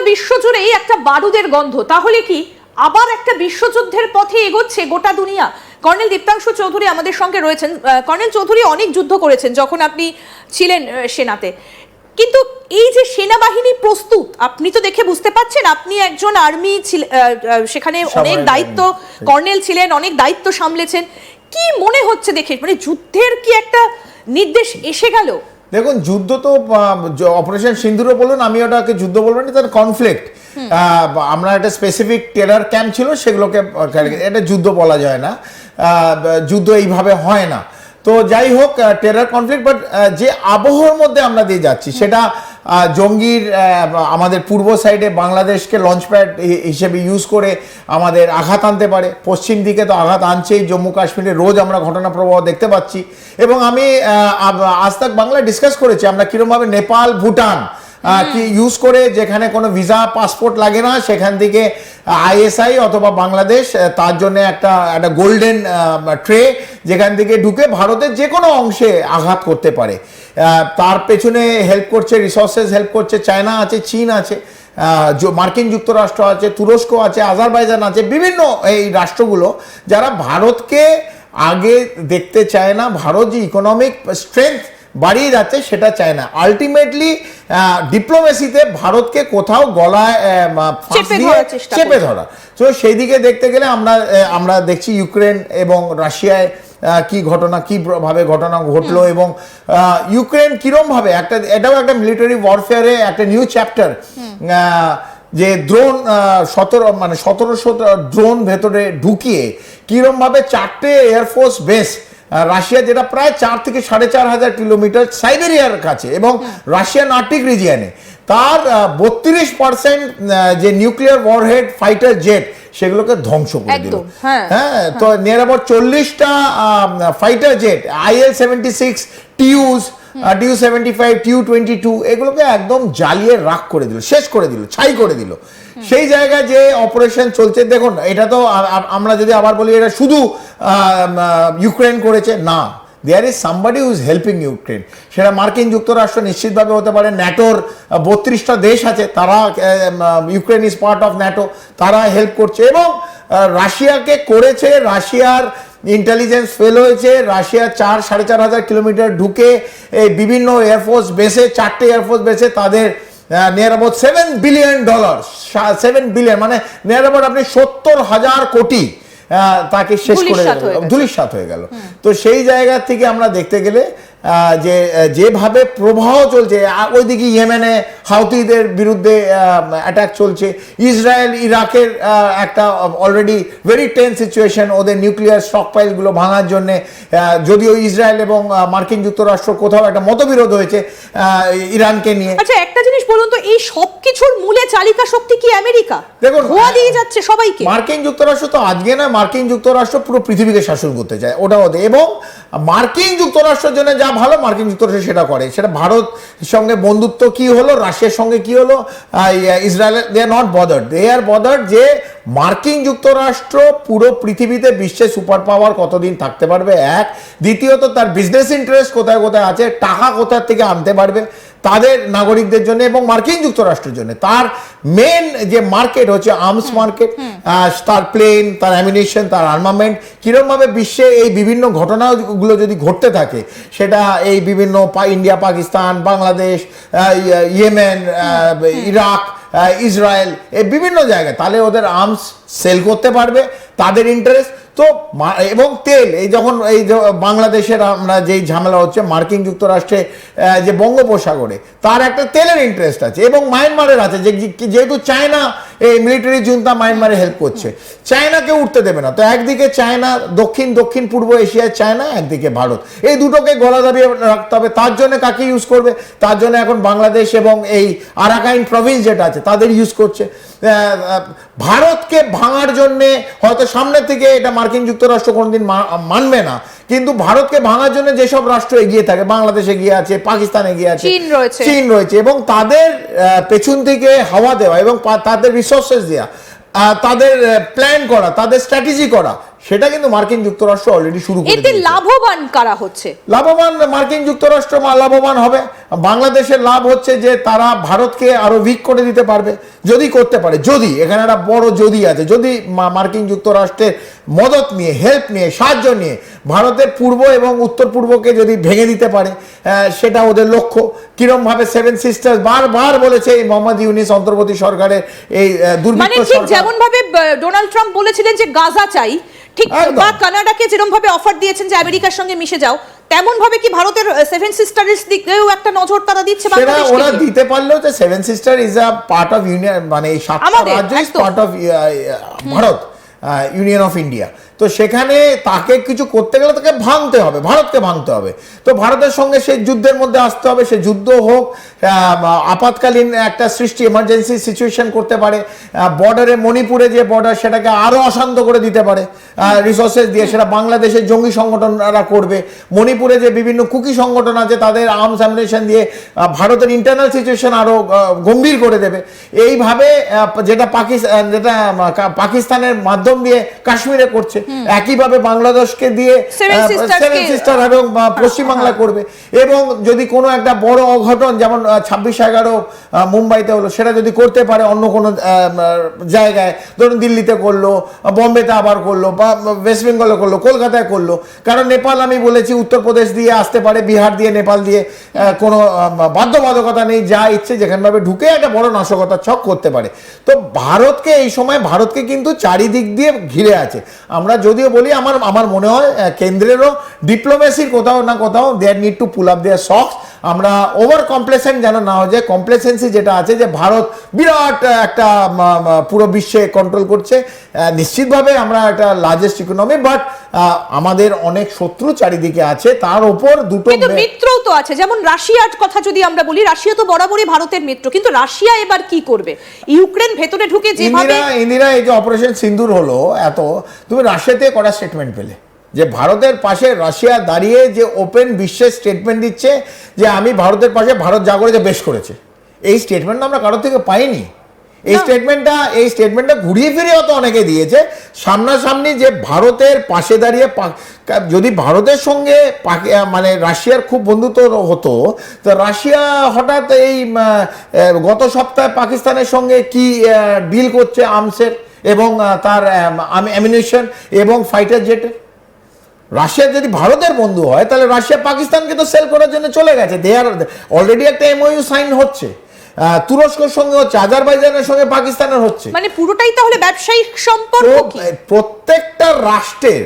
গোটা বিশ্বজুড়েই একটা বারুদের গন্ধ। তাহলে কি আবার একটা বিশ্বযুদ্ধের পথে এগোচ্ছে গোটা দুনিয়া? কর্নেল দীপ্তাংশু চৌধুরী আমাদের সঙ্গে রয়েছেন। কর্নেল চৌধুরী অনেক যুদ্ধ করেছেন যখন আপনি ছিলেন সেনাতে। কিন্তু এই যে সেনাবাহিনী প্রস্তুত আপনি তো দেখে বুঝতে পাচ্ছেন আপনি একজন আর্মি সেখানে অনেক দায়িত্ব। কর্নেল ছিলেন অনেক দায়িত্ব সামলেছেন। কি মনে হচ্ছে দেখে? মানে যুদ্ধের কি একটা নির্দেশ এসে গেল? দেখুন যুদ্ধ তো অপারেশন সিন্ধুরও বলুন আমি ওটাকে যুদ্ধ বলব না তার কনফ্লিক্ট আমরা একটা স্পেসিফিক টেরার ক্যাম্প ছিল সেগুলোকে এটা যুদ্ধ বলা যায় না। আহ, যুদ্ধ এইভাবে হয় না। তো যাই হোক টেরার কনফ্লিক্ট বাট যে আবহাওয়ার মধ্যে আমরা দিয়ে যাচ্ছি সেটা জঙ্গির আমাদের পূর্ব সাইডে বাংলাদেশকে লঞ্চ প্যাড হিসেবে ইউজ করে আমাদের আঘাত আনতে পারে। পশ্চিম দিকে তো আঘাত আনছেই জম্মু কাশ্মীরে রোজ আমরা ঘটনা প্রবাহ দেখতে পাচ্ছি। এবং আমি আজ তাক বাংলা ডিসকাস করেছি আমরা কীরকমভাবে নেপাল ভুটান কি ইউজ করে যেখানে কোনো ভিসা পাসপোর্ট লাগে না সেখান থেকে আইএসআই অথবা বাংলাদেশ তার জন্য একটা একটা গোল্ডেন ট্রে যেখান থেকে ঢুকে ভারতের যে কোনো অংশে আঘাত করতে পারে। তার পেছনে হেল্প করছে রিসোর্সেস হেল্প করছে চায়না আছে, চীন আছে মার্কিন যুক্তরাষ্ট্র আছে, তুরস্ক আছে আজারবাইজান আছে, বিভিন্ন এই রাষ্ট্রগুলো যারা ভারতকে আগে দেখতে চায় না, ভারত যে ইকোনমিক স্ট্রেংথ বাড়িয়ে যাচ্ছে সেটা চায় না। আলটিমেটলি ডিপ্লোমেসিতে ভারতকে কোথাও গলায় চেপে। ধরা। তো সেই দিকে দেখতে গেলে আমরা আমরা দেখছি ইউক্রেন এবং রাশিয়ায় কি ঘটনা কি ভাবে ঘটনা ঘটলো এবং আহ, ইউক্রেন কিরম ভাবে একটা এটাও একটা মিলিটারি ওয়ারফেয়ারে একটা নিউ চ্যাপ্টার যে ড্রোন সতেরো মানে সতেরোশো ড্রোন ভেতরে ঢুকিয়ে কিরম ভাবে চারটে এয়ারফোর্স বেস রাশিয়া যেটা প্রায় চার থেকে সাড়ে চার হাজার কিলোমিটার সাইবেরিয়ার কাছে এবং রাশিয়ান আর্টিক রিজিয়ানে। তার বত্রিশ পার্সেন্ট যে নিউক্লিয়ার ওয়ারহেড ফাইটার জেট সেগুলোকে ধ্বংস করে দিল। হ্যাঁ, হ্যাঁ তো নিয়ার অ্যাবাউট চল্লিশটা fighter jet IL seventy six Tu's Tu seventy five Tu twenty two এগুলোকে একদম জ্বালিয়ে রাখ করে দিল শেষ করে দিল ছাই করে দিল। সেই জায়গায় যে অপারেশন চলছে দেখুন এটা তো আমরা যদি আবার বলি এটা শুধু ইউক্রেন করেছে না। There is somebody who's helping Ukraine সেটা মার্কিন যুক্তরাষ্ট্র নিশ্চিতভাবে হতে পারে ন্যাটোর বত্রিশটা দেশ আছে তারা Ukraine is part of NATO তারা হেল্প করছে। এবং রাশিয়াকে করেছে রাশিয়ার ইন্টেলিজেন্স ফেল হয়েছে রাশিয়া চার সাড়ে চার হাজার কিলোমিটার ঢুকে এই বিভিন্ন এয়ারফোর্স বেসে চারটে এয়ারফোর্স বেসে তাদের near about seven billion dollar seven billion মানে নিয়ার অ্যাবাউট আপনি সত্তর হাজার কোটি আহ, তাকে শেষ করে ধুলির হয়ে। ধুলিসাৎ হয়ে গেল তো সেই জায়গা থেকে আমরা দেখতে গেলে যে যেভাবে প্রবাহ চলছে ওইদিকে ইয়েমেনে হাউতিদের বিরুদ্ধে অ্যাটাক চলছে। ইসরায়েল, ইরাকের একটা অলরেডি ভেরি টেন সিচুয়েশন ওদের নিউক্লিয়ার স্টকপাইলগুলো ভাঙার জন্যে যদিও ইসরায়েল এবং মার্কিন যুক্তরাষ্ট্র কোথাও একটা মতবিরোধ হয়েছে ইরানকে নিয়ে। আচ্ছা একটা জিনিস বলুন তো, এই সবকিছুর মূলে চালিকা শক্তি কি আমেরিকা? দেখুন, ধোয়া দিয়ে যাচ্ছে সবাইকে। মার্কিন যুক্তরাষ্ট্র তো আজকে না মার্কিন যুক্তরাষ্ট্র পুরো পৃথিবীকে শাসন করতে চায় ওটা ওদের এবং মার্কিন যুক্তরাষ্ট্রের জন্য যা ভালো মার্কিন যুক্তরাষ্ট্র সেটা করে। সেটা ভারত সঙ্গে বন্ধুত্ব কি হলো রাশিয়ার সঙ্গে কি হলো Israel they are not bothered they are bothered যে মার্কিন যুক্তরাষ্ট্র পুরো পৃথিবীতে বিশ্বে সুপার পাওয়ার কতদিন থাকতে পারবে? এক। দ্বিতীয়ত তার বিজনেস ইন্টারেস্ট কোথায় কোথায় আছে? টাকা কোথার থেকে আনতে পারবে তাদের নাগরিকদের জন্য এবং মার্কিন যুক্তরাষ্ট্রের জন্য। তার মেন যে মার্কেট হচ্ছে আর্মস মার্কেট তার প্লেন তার অ্যামিনেশন তার আর্মামেন্ট কিরমভাবে বিশ্বে এই বিভিন্ন ঘটনাগুলো যদি ঘটতে থাকে সেটা এই বিভিন্ন ইন্ডিয়া পাকিস্তান বাংলাদেশ ইয়ে- ইয়েমেন ইরাক ইসরায়েল এ বিভিন্ন জায়গায়। তাহলে ওদের আর্মস সেল করতে পারবে। তাদের ইন্টারেস্ট তো এবং তেল, এই যখন এই বাংলাদেশের আমরা যেই ঝামেলা হচ্ছে, মার্কিন যুক্তরাষ্ট্রে যে বঙ্গোপসাগরে, তার একটা তেলের ইন্টারেস্ট আছে এবং মায়ানমারের আছে, যে যেহেতু চায়না এই মিলিটারি জুনতা মায়ানমারে হেল্প করছে, চায়নাকে উঠতে দেবে না। তো একদিকে চায়না দক্ষিণ দক্ষিণ পূর্ব এশিয়ায় চায়না, একদিকে ভারত। এই দুটোকে গলা দাঁড়িয়ে রাখতে হবে। তার জন্য কাকে ইউজ করবে? তার জন্য এখন বাংলাদেশ এবং এই আরাকাইন প্রভিন্স যেটা আছে, তাদের ইউজ করছে। ভারতকে ভাঙার জন্যে হয়তো সামনের থেকে এটা মার্কিন যুক্তরাষ্ট্র কোনোদিন মানবে না কিন্তু ভারতকে ভাঙার জন্য যেসব রাষ্ট্র এগিয়ে থাকে বাংলাদেশ এগিয়ে আছে পাকিস্তান এগিয়ে আছে চীন রয়েছে। চীন রয়েছে এবং তাদের পেছন থেকে হাওয়া দেওয়া এবং তাদের রিসোর্সেস দেওয়া আহ, তাদের প্ল্যান করা তাদের স্ট্র্যাটেজি করা সেটা কিন্তু মার্কিন যুক্তরাষ্ট্র অলরেডি শুরু করে এতে লাভবান কারা হচ্ছে? লাভবান মার্কিন যুক্তরাষ্ট্র মা- লাভবান হবে। বাংলাদেশের লাভ হচ্ছে যে তারা ভারতকে আরও উইক করে দিতে পারবে। যদি করতে পারে যদি এখানে একটা বড় যদি আছে যদি মার্কিন যুক্তরাষ্ট্রের মদত নিয়ে হেল্প নিয়ে সাহায্য নিয়ে ভারতের পূর্ব এবং উত্তর পূর্বকে যদি ভেঙে দিতে পারে সেটা ওদের লক্ষ্য। কিরম ভাবে সেভেন সিস্টার বারবার বলেছে এই মোহাম্মদ ইউনিস অন্তর্বর্তী সরকারের এই মানে দুর্বৃত্ত ঠিক সরকার। যেমন ভাবে ডোনাল্ড ট্রাম্প বলেছিলেন যে গাজা চাই ঠিক বা কানাডাকে যেরকম ভাবে অফার দিয়েছেন যে আমেরিকার সঙ্গে মিশে যাও তেমন ভাবে কি ভারতের সেভেন সিস্টারের দিকেও একটা নজর তারা দিচ্ছে সেটা ওরা দিতে পারল যে seven sister is a part of union মানে সাতটা রাজ্য part of Bharat union of India তো সেখানে তাকে কিছু করতে গেলে তাকে ভাঙতে হবে, ভারতকে ভাঙতে হবে। তো ভারতের সঙ্গে সেই যুদ্ধের মধ্যে আসতে হবে, সে যুদ্ধ হোক আপাতকালীন একটা সৃষ্টি এমার্জেন্সি সিচুয়েশন করতে পারে বর্ডারে মণিপুরে যে বর্ডার সেটাকে আরও অশান্ত করে দিতে পারে রিসোর্সেস দিয়ে সেটা বাংলাদেশের জঙ্গি সংগঠনরা করবে। মণিপুরে যে বিভিন্ন কুকি সংগঠন আছে, তাদের আর্মস অ্যামিনেশন দিয়ে ভারতের ইন্টারনাল সিচুয়েশন আরও গম্ভীর করে দেবে। এইভাবে যেটা পাকিস্তান যেটা পাকিস্তানের মাধ্যম দিয়ে কাশ্মীরে করছে। একইভাবে বাংলাদেশকে দিয়ে সেভেন সিস্টার এবং আহ, পশ্চিমবাংলা করবে। এবং যদি কোনো একটা বড় অঘটন যেমন ছাব্বিশ এগারো মুম্বাইতে হলো সেটা যদি করতে পারে অন্য কোনো জায়গায় ধরুন দিল্লিতে করল বম্বেতে আবার করল বা ওয়েস্ট বেঙ্গলে করল কলকাতায় করল কারণ নেপাল আমি বলেছি উত্তরপ্রদেশ দিয়ে আসতে পারে বিহার দিয়ে নেপাল দিয়ে কোনো বাধ্যবাধকতা নেই যা ইচ্ছে যেখানভাবে ঢুকে একটা বড় নাশকতা ছক করতে পারে। তো ভারতকে এই সময় ভারতকে কিন্তু চারিদিক দিয়ে ঘিরে আছে। আমরা যদিও বলি, আমার আমার মনে হয় কেন্দ্রেরও ডিপ্লোমেসির কোথাও না কোথাও there need to pull up their socks আমরা ওভার কমপ্লেসেন্ট যেন না হয়ে যায় কমপ্লেসেন্সি যেটা আছে যে ভারত বিরাট একটা পুরো বিশ্বে কন্ট্রোল করছে। নিশ্চিতভাবে আমরা একটা লার্জেস্ট ইকোনমি বাট আমাদের অনেক শত্রু চারিদিকে আছে তার উপর দুটো মিত্রও তো আছে। যেমন রাশিয়ার কথা যদি আমরা বলি রাশিয়া তো বরাবরই ভারতের মিত্র। কিন্তু রাশিয়া এবার কি করবে? ইউক্রেন ভেতরে ঢুকে যেভাবে ইন্দিরা এই যে অপারেশন সিন্দুর হলো এত তুমি রাশিয়াতে কটা স্টেটমেন্ট পেলে? যে ভারতের পাশে রাশিয়া দাঁড়িয়ে যে ওপেন বিশ্বের স্টেটমেন্ট দিচ্ছে যে আমি ভারতের পাশে ভারত যা করেছে বেশ করেছে। এই স্টেটমেন্ট আমরা কারোর থেকে পাইনি। এই স্টেটমেন্টটা এই স্টেটমেন্টটা ঘুরিয়ে ফিরিয়ে তো অনেকে দিয়েছে। সামনাসামনি যে ভারতের পাশে দাঁড়িয়ে যদি ভারতের সঙ্গে মানে রাশিয়ার খুব বন্ধুত্ব হতো তো রাশিয়া হঠাৎ এই গত সপ্তাহে পাকিস্তানের সঙ্গে কি ডিল করছে আর্মসের এবং তার অ্যামিনেশন এবং ফাইটার জেটের রাশিয়া যদি ভারতের বন্ধু হয় তাহলে রাশিয়া পাকিস্তানকে তো সেল করার জন্য চলে গেছে। দে আর অলরেডি একটা এমওইউ সাইন হচ্ছে। তুরস্কর সঙ্গে হচ্ছে আজারবাইজানের সঙ্গে পাকিস্তানের হচ্ছে। মানে পুরোটাই তাহলে ব্যবসায়িক সম্পর্ক প্রত্যেকটা রাষ্ট্রের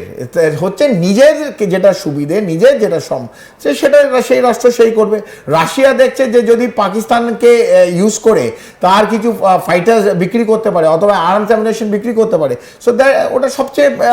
হচ্ছে নিজের যেটা সুবিধে নিজের যেটা সম সেটা সেই রাষ্ট্র সেই করবে। রাশিয়া দেখছে যে যদি পাকিস্তানকে ইউজ করে তার কিছু ফাইটার বিক্রি করতে পারে অথবা আর্মস অ্যামিনেশন বিক্রি করতে পারে। সো ওটা সবচেয়ে